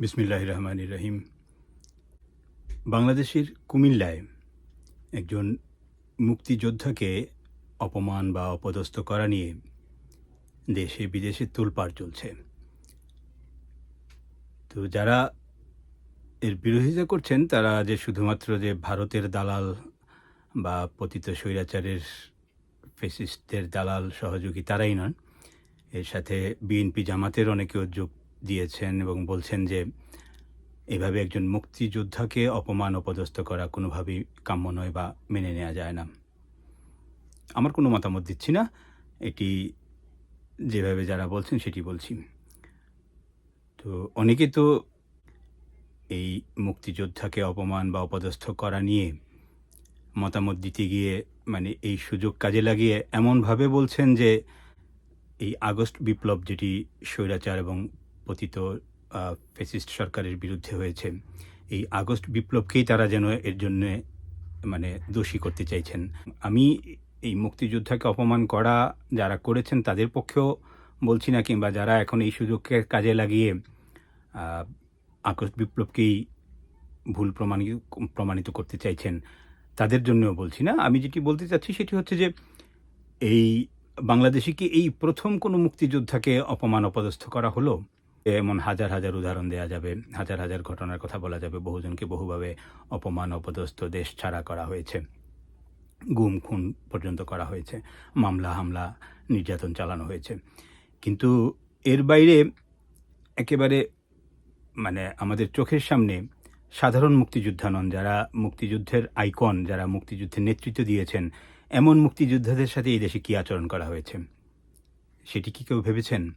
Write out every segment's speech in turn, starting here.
বিসমিল্লাহ রহমান রহিম বাংলাদেশের কুমিল্লায় একজন মুক্তিযোদ্ধাকে অপমান বা অপদস্থ করা নিয়ে দেশে বিদেশে তোলপাড় চলছে। তো যারা এর বিরোধিতা করছেন, তারা যে শুধুমাত্র যে ভারতের দালাল বা পতিত স্বৈরাচারের ফেসিস্টদের দালাল সহযোগী তারাই নন, এর সাথে বিএনপি জামাতের অনেকেও যোগ দিয়েছেন এবং বলছেন যে, এভাবে একজন মুক্তিযোদ্ধাকে অপমান অপদস্থ করা কোনোভাবেই কাম্য নয় বা মেনে নেওয়া যায় না। আমার কোনো মতামত দিচ্ছি না। এটি যেভাবে যারা বলছেন সেটি বলছি। তো অনেকে তো এই মুক্তিযোদ্ধাকে অপমান বা অপদস্থ করা নিয়ে মতামত দিতে গিয়ে মানে এই সুযোগ কাজে লাগিয়ে এমনভাবে বলছেন যে, এই আগস্ট বিপ্লব যেটি স্বৈরাচার এবং পতিত ফেসিস্ট সরকারের বিরুদ্ধে হয়েছে। এই আগস্ট বিপ্লবকেই তারা যেন এর জন্য মানে দোষী করতে চাইছেন। আমি এই মুক্তিযোদ্ধাকে অপমান করা যারা করেছেন তাদের পক্ষেও বলছি না, কিংবা যারা এখন এই সুযোগকে কাজে লাগিয়ে আগস্ট বিপ্লবকেই ভুল প্রমাণিত প্রমাণিত করতে চাইছেন, তাদের জন্যও বলছি না। আমি যেটি বলতে চাচ্ছি সেটি হচ্ছে যে, এই বাংলাদেশে কি এই প্রথম কোনো মুক্তিযোদ্ধাকে অপমান অপদস্থ করা হলো? এমন হাজার হাজার উদাহরণ দেওয়া যাবে, হাজার হাজার ঘটনার কথা বলা যাবে, বহুজনকে বহুভাবে অপমান, অপদস্থ দেশ ছাড়া করা হয়েছে, গুম, খুন পর্যন্ত করা হয়েছে, মামলা, হামলা, নির্যাতন চালানো হয়েছে। কিন্তু এর বাইরে একেবারে মানে আমাদের চোখের সামনে সাধারণ মুক্তিযোদ্ধা নন, যারা মুক্তিযুদ্ধের আইকন, যারা মুক্তিযুদ্ধের নেতৃত্ব দিয়েছেন, এমন মুক্তিযোদ্ধাদের সাথে এই দেশে কী আচরণ করা হয়েছে? সেটি কি কেউ ভেবেছেন?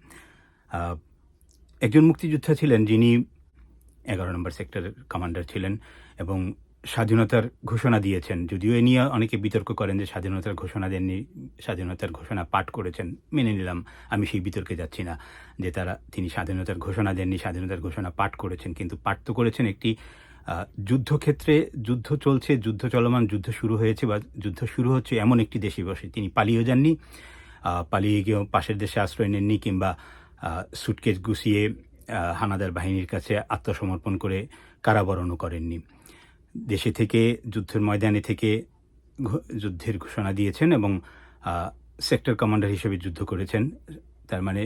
একজন মুক্তিযোদ্ধা ছিলেন যিনি এগারো নম্বর সেক্টরের কমান্ডার ছিলেন এবং স্বাধীনতার ঘোষণা দিয়েছেন। যদিও এ নিয়ে অনেকে বিতর্ক করেন যে স্বাধীনতার ঘোষণা দেননি, স্বাধীনতার ঘোষণা পাঠ করেছেন, মেনে নিলাম, আমি সেই বিতর্কে যাচ্ছি না যে তারা, তিনি স্বাধীনতার ঘোষণা দেননি, স্বাধীনতার ঘোষণা পাঠ করেছেন, কিন্তু পাঠ তো করেছেন একটি যুদ্ধক্ষেত্রে, যুদ্ধ চলছে, যুদ্ধ চলমান, যুদ্ধ শুরু হয়েছে বা যুদ্ধ শুরু হচ্ছে এমন একটি দেশে বসে। তিনি পালিয়েও যাননি পালিয়ে গিয়েও পাশের দেশে আশ্রয় নেননি কিংবা সুটকেস গুছিয়ে হানাদার বাহিনীর কাছে আত্মসমর্পণ করে কারাবরণও করেননি। দেশে থেকে, যুদ্ধের ময়দানে থেকে যুদ্ধের ঘোষণা দিয়েছেন এবং সেক্টর কমান্ডার হিসেবে যুদ্ধ করেছেন। তার মানে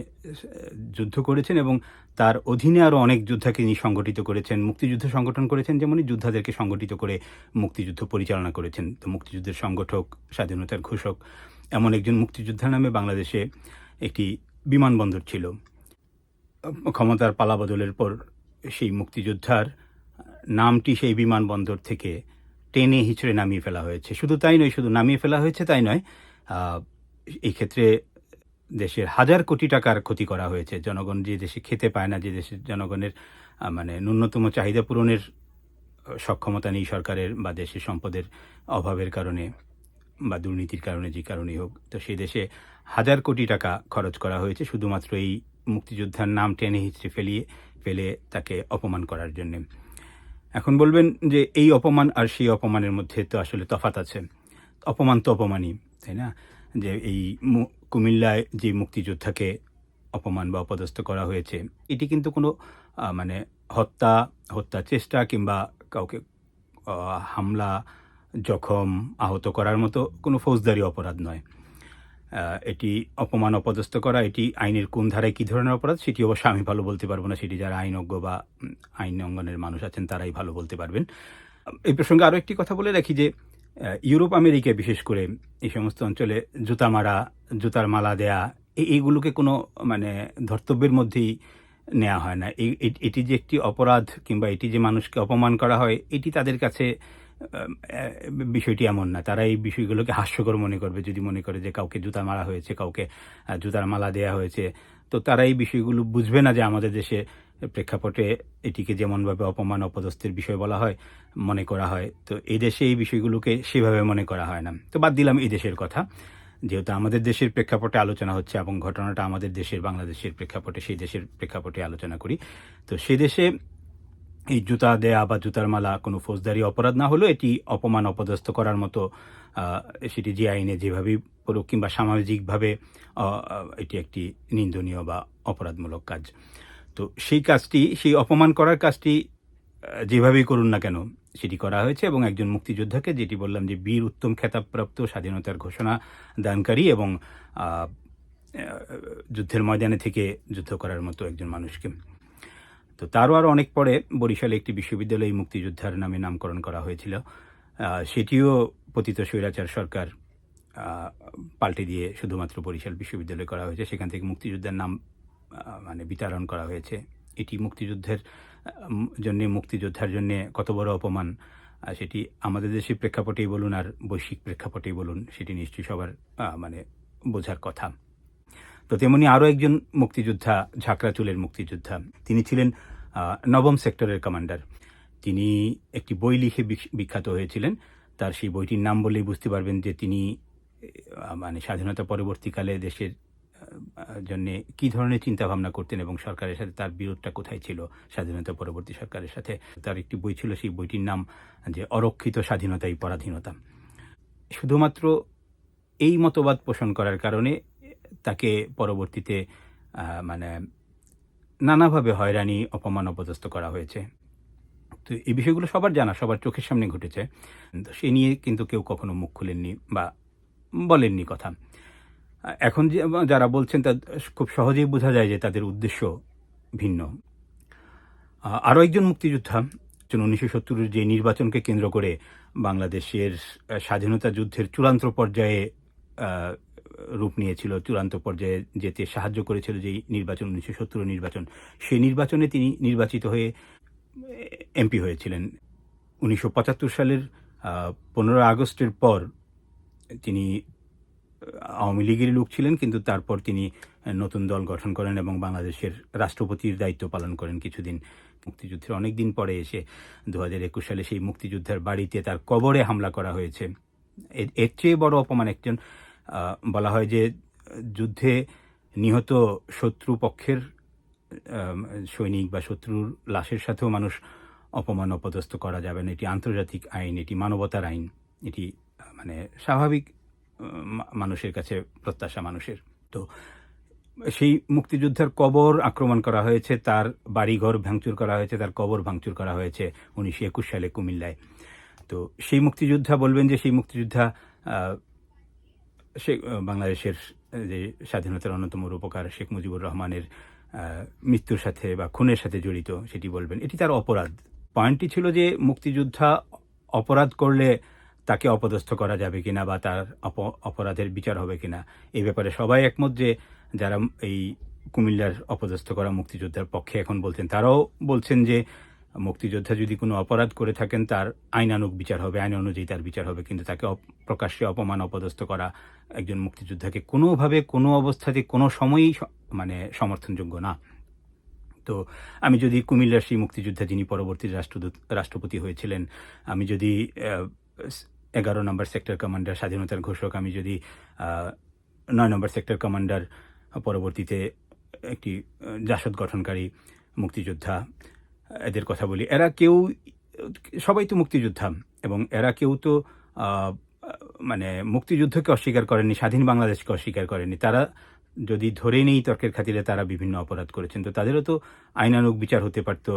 যুদ্ধ করেছেন এবং তার অধীনে আরও অনেক যোদ্ধাকে তিনি সংগঠিত করেছেন, মুক্তিযুদ্ধ সংগঠন করেছেন, যেমনই যোদ্ধাদেরকে সংগঠিত করে মুক্তিযুদ্ধ পরিচালনা করেছেন। তো মুক্তিযুদ্ধের সংগঠক, স্বাধীনতার ঘোষক, এমন একজন মুক্তিযোদ্ধার নামে বাংলাদেশে একটি বিমানবন্দর ছিল। ক্ষমতার পালাবদলের পর সেই মুক্তিযোদ্ধার নামটি সেই বিমানবন্দর থেকে টেনে হিচড়ে নামিয়ে ফেলা হয়েছে। শুধু তাই নয়, শুধু নামিয়ে ফেলা হয়েছে তাই নয় এই ক্ষেত্রে দেশের হাজার কোটি টাকার ক্ষতি করা হয়েছে। জনগণ যে দেশে খেতে পায় না, যে দেশের জনগণের মানে ন্যূনতম চাহিদা পূরণের সক্ষমতা নেই সরকারের বা দেশের সম্পদের অভাবের কারণে। বা দুর্নীতির কারণে যে কারণেই হোক, তো সেই দেশে হাজার কোটি টাকা খরচ করা হয়েছে শুধুমাত্র এই মুক্তিযোদ্ধার নাম টেনে হিচড়ে ফেলিয়ে, ফেলে তাকে অপমান করার জন্য। এখন বলবেন যে এই অপমান আর সেই অপমানের মধ্যে তো আসলে তফাত আছে। অপমান তো অপমানই, তাই না? যে এই কুমিল্লায় যে মুক্তিযোদ্ধাকে অপমান বা অপদস্থ করা হয়েছে, এটি কিন্তু কোনো মানে হত্যা হত্যা চেষ্টা কিংবা কাউকে হামলা জখম আহত করার মতো কোনো ফৌজদারি অপরাধ নয়। এটি অপমান অপদস্থ করা, এটি আইনের কোন ধারায় কী ধরনের অপরাধ, সেটি অবশ্য আমি ভালো বলতে পারব না। সেটি যারা আইনজ্ঞ বা আইন অঙ্গনের মানুষ আছেন, তারাই ভালো বলতে পারবেন। এই প্রসঙ্গে আরও একটি কথা বলে রাখি যে ইউরোপ আমেরিকায় বিশেষ করে এই সমস্ত অঞ্চলে জুতা মারা, জুতার মালা দেয়া এইগুলোকে কোনো মানে ধর্তব্যের মধ্যেই নেওয়া হয় না। এই এটি যে একটি অপরাধ কিংবা এটি যে মানুষকে অপমান করা হয়, এটি তাদের কাছে বিষয়টি এমন না। তারা এই বিষয়গুলোকে হাস্যকর মনে করবে। যদি মনে করে যে কাউকে জুতা মারা হয়েছে, কাউকে জুতার মালা দেয়া হয়েছে, তো তারা এই বিষয়গুলো বুঝবে না যে আমাদের দেশে প্রেক্ষাপটে এটিকে যেমনভাবে অপমান, অপদস্থের বিষয় বলা হয়, মনে করা হয়। তো এই দেশে এই বিষয়গুলোকে সেভাবে মনে করা হয় না। তো বাদ দিলাম এই দেশের কথা। যেহেতু আমাদের দেশের প্রেক্ষাপটে আলোচনা হচ্ছে এবং ঘটনাটা আমাদের দেশের, বাংলাদেশের প্রেক্ষাপটে, সেই দেশের প্রেক্ষাপটে আলোচনা করি, তো সে দেশে এই জুতা দেয়া বা জুতার মালা কোনো ফৌজদারি অপরাধ না হলেও এটি অপমান অপদস্থ করার মতো সেটি যে আইনে যেভাবেই পড়ুক কিংবা সামাজিকভাবে এটি একটি নিন্দনীয় বা অপরাধমূলক কাজ। তো সেই কাজটি, সেই অপমান করার কাজটি যেভাবেই করুন না কেন, সেটি করা হয়েছে এবং একজন মুক্তিযোদ্ধাকে যেটি বললাম যে বীর উত্তম খেতাবপ্রাপ্ত স্বাধীনতার ঘোষণা দানকারী এবং যুদ্ধের ময়দানে থেকে যুদ্ধ করার মতো একজন মানুষকে। তো তারও আরও অনেক পরে বরিশালে একটি বিশ্ববিদ্যালয় মুক্তিযোদ্ধার নামে নামকরণ করা হয়েছিল। সেটিও পতিত স্বৈরাচার সরকার পাল্টে দিয়ে শুধুমাত্র বরিশাল বিশ্ববিদ্যালয় করা হয়েছে। সেখান থেকে মুক্তিযোদ্ধার নাম মানে বিতরণ করা হয়েছে। এটি মুক্তিযুদ্ধের জন্য, মুক্তিযোদ্ধার জন্য কত বড় অপমান। সেটি আমাদের দেশের প্রেক্ষাপটেই বলুন আর বৈশ্বিক প্রেক্ষাপটেই বলুন, সেটি নিশ্চয়ই সবার মানে বোঝার কথা। তো তেমনি আরও একজন মুক্তিযোদ্ধা ঝাঁকড়া চুলের মুক্তিযোদ্ধা। তিনি ছিলেন নবম সেক্টরের কমান্ডার। তিনি একটি বই লিখে বিখ- বিখ্যাত হয়েছিলেন। তার সেই বইটির নাম বলেই বুঝতে পারবেন যে তিনি মানে স্বাধীনতা পরবর্তীকালে দেশের জন্য কি ধরনের চিন্তা ভাবনা করতেন এবং সরকারের সাথে তার বিরোধটা কোথায় ছিল, স্বাধীনতা পরবর্তী সরকারের সাথে? তার একটি বই ছিল সেই বইটির নাম যে, অরক্ষিত স্বাধীনতাই পরাধীনতা। শুধুমাত্র এই মতবাদ পোষণ করার কারণে তাকে পরবর্তীতে মানে নানাভাবে হয়রানি, অপমান অপদস্থ করা হয়েছে। তো এই বিষয়গুলো সবার জানা, সবার চোখের সামনে ঘটেছে। তো সে নিয়ে কিন্তু কেউ কখনো মুখ খুলেননি বা বলেননি কথা। এখন যে যারা বলছেন তা খুব সহজেই বোঝা যায় যে তাদের উদ্দেশ্য ভিন্ন। আরও একজন মুক্তিযোদ্ধা উনিশশো সত্তরের যে নির্বাচনকে কেন্দ্র করে বাংলাদেশের স্বাধীনতা যুদ্ধের চূড়ান্ত পর্যায়ে রূপ নিয়েছিল চূড়ান্ত পর্যায়ে যেতে সাহায্য করেছিল যে নির্বাচন, উনিশশো সত্তর নির্বাচন। সেই নির্বাচনে তিনি নির্বাচিত হয়ে এমপি হয়েছিলেন। উনিশশো পঁচাত্তর সালের পনেরো আগস্টের পর তিনি আওয়ামী লীগের লোক ছিলেন, কিন্তু তারপর তিনি নতুন দল গঠন করেন এবং বাংলাদেশের রাষ্ট্রপতির দায়িত্ব পালন করেন কিছুদিন। মুক্তিযুদ্ধের অনেক দিন পরে এসে দু হাজার একুশ সালে সেই মুক্তিযোদ্ধার বাড়িতে তার কবরে হামলা করা হয়েছে। এর- চেয়ে বড় অপমান একজন বলা হয় যে যুদ্ধে নিহত শত্রু পক্ষের সৈনিক বা শত্রুর লাশের সাথেও মানুষ অপমান অপদস্থ করা যাবে না। এটি আন্তর্জাতিক আইন, এটি মানবতার আইন, এটি মানে স্বাভাবিক মানুষের কাছে প্রত্যাশা মানুষের। তো সেই মুক্তিযোদ্ধার কবর আক্রমণ করা হয়েছে, তার বাড়িঘর ভাঙচুর করা হয়েছে, তার কবর ভাঙচুর করা হয়েছে উনিশশো একুশ সালে কুমিল্লায়। তো সেই মুক্তিযোদ্ধা বলবেন যে সেই মুক্তিযোদ্ধা আহ, বাংলাদেশের যে স্বাধীনতার অন্যতম রূপকার শেখ মুজিবুর রহমানের মৃত্যুর সাথে বা খুনের সাথে জড়িত সেটি বলবেন। এটি তার অপরাধ। পয়েন্টটি ছিল যে মুক্তিযোদ্ধা অপরাধ করলে তাকে অপদস্থ করা যাবে কিনা বা তার অপ- অপরাধের বিচার হবে কিনা এই ব্যাপারে সবাই একমত যে যারা এই কুমিল্লার অপদস্থ করা মুক্তিযোদ্ধার পক্ষে এখন বলছেন তারাও বলছেন যে মুক্তিযোদ্ধা যদি কোনো অপরাধ করে থাকেন, তার আইনানুগ বিচার হবে, আইন অনুযায়ী তার বিচার হবে। কিন্তু তাকে প্রকাশ্যে অপমান, অপদস্থ করা একজন মুক্তিযোদ্ধাকে কোনোভাবে, কোনো অবস্থাতে, কোনো সময়ই মানে সমর্থনযোগ্য না। তো আমি যদি কুমিল্লার সেই মুক্তিযোদ্ধা যিনি পরবর্তী রাষ্ট্রদূত, রাষ্ট্রপতি হয়েছিলেন, আমি যদি এগারো নম্বর সেক্টর কমান্ডার, স্বাধীনতার ঘোষক, আমি যদি নয় নম্বর সেক্টর কমান্ডার পরবর্তীতে একটি জাসদ গঠনকারী মুক্তিযোদ্ধা এদের কথা বলি। এরা কেউ, সবাই তো মুক্তিযোদ্ধা এবং এরা কেউ তো মানে মুক্তিযুদ্ধকে অস্বীকার করেনি স্বাধীন বাংলাদেশকে অস্বীকার করেনি তারা যদি ধরে নেই তর্কের খাতিরে তারা বিভিন্ন অপরাধ করেছেন। তো তাদেরও তো আইনানুগ বিচার হতে পারত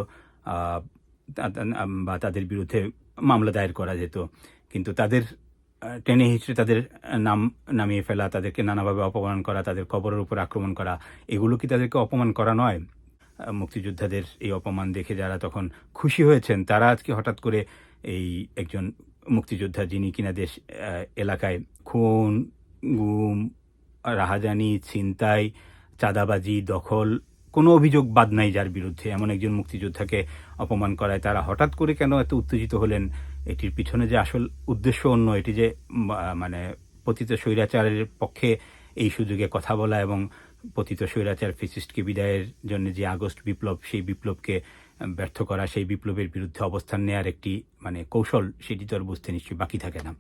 বা তাদের বিরুদ্ধে মামলা দায়ের করা যেত। কিন্তু তাদের টেনে হিচড়ে তাদের নাম নামিয়ে ফেলা, তাদেরকে নানাভাবে অপমান করা, তাদের কবরের উপর আক্রমণ করা, এগুলো কি তাদেরকে অপমান করা নয়? মুক্তিযোদ্ধাদের এই অপমান দেখে যারা তখন খুশি হয়েছেন, তারা আজকে হঠাৎ করে এই একজন মুক্তিযোদ্ধা যিনি কিনা দেশ এলাকায় খুন, গুম, রাহাজানি, ছিনতাই, চাঁদাবাজি, দখল, কোনো অভিযোগ বাদ নাই যার বিরুদ্ধে এমন একজন মুক্তিযোদ্ধাকে অপমান করায়। তারা হঠাৎ করে কেন এত উত্তেজিত হলেন? এটির পিছনে যে আসল উদ্দেশ্য অন্য, এটি যে মানে পতিত স্বৈরাচারের পক্ষে এই সুযোগে কথা বলা এবং পতিত স্বৈরাচার ফেসিস্টকে বিদায়ের জন্য যে আগস্ট বিপ্লব, সেই বিপ্লবকে ব্যর্থ করা, সেই বিপ্লবের বিরুদ্ধে অবস্থান নেয়ার একটি মানে কৌশল, সেটি তো আর বুঝতে নিশ্চয়ই বাকি থাকে না।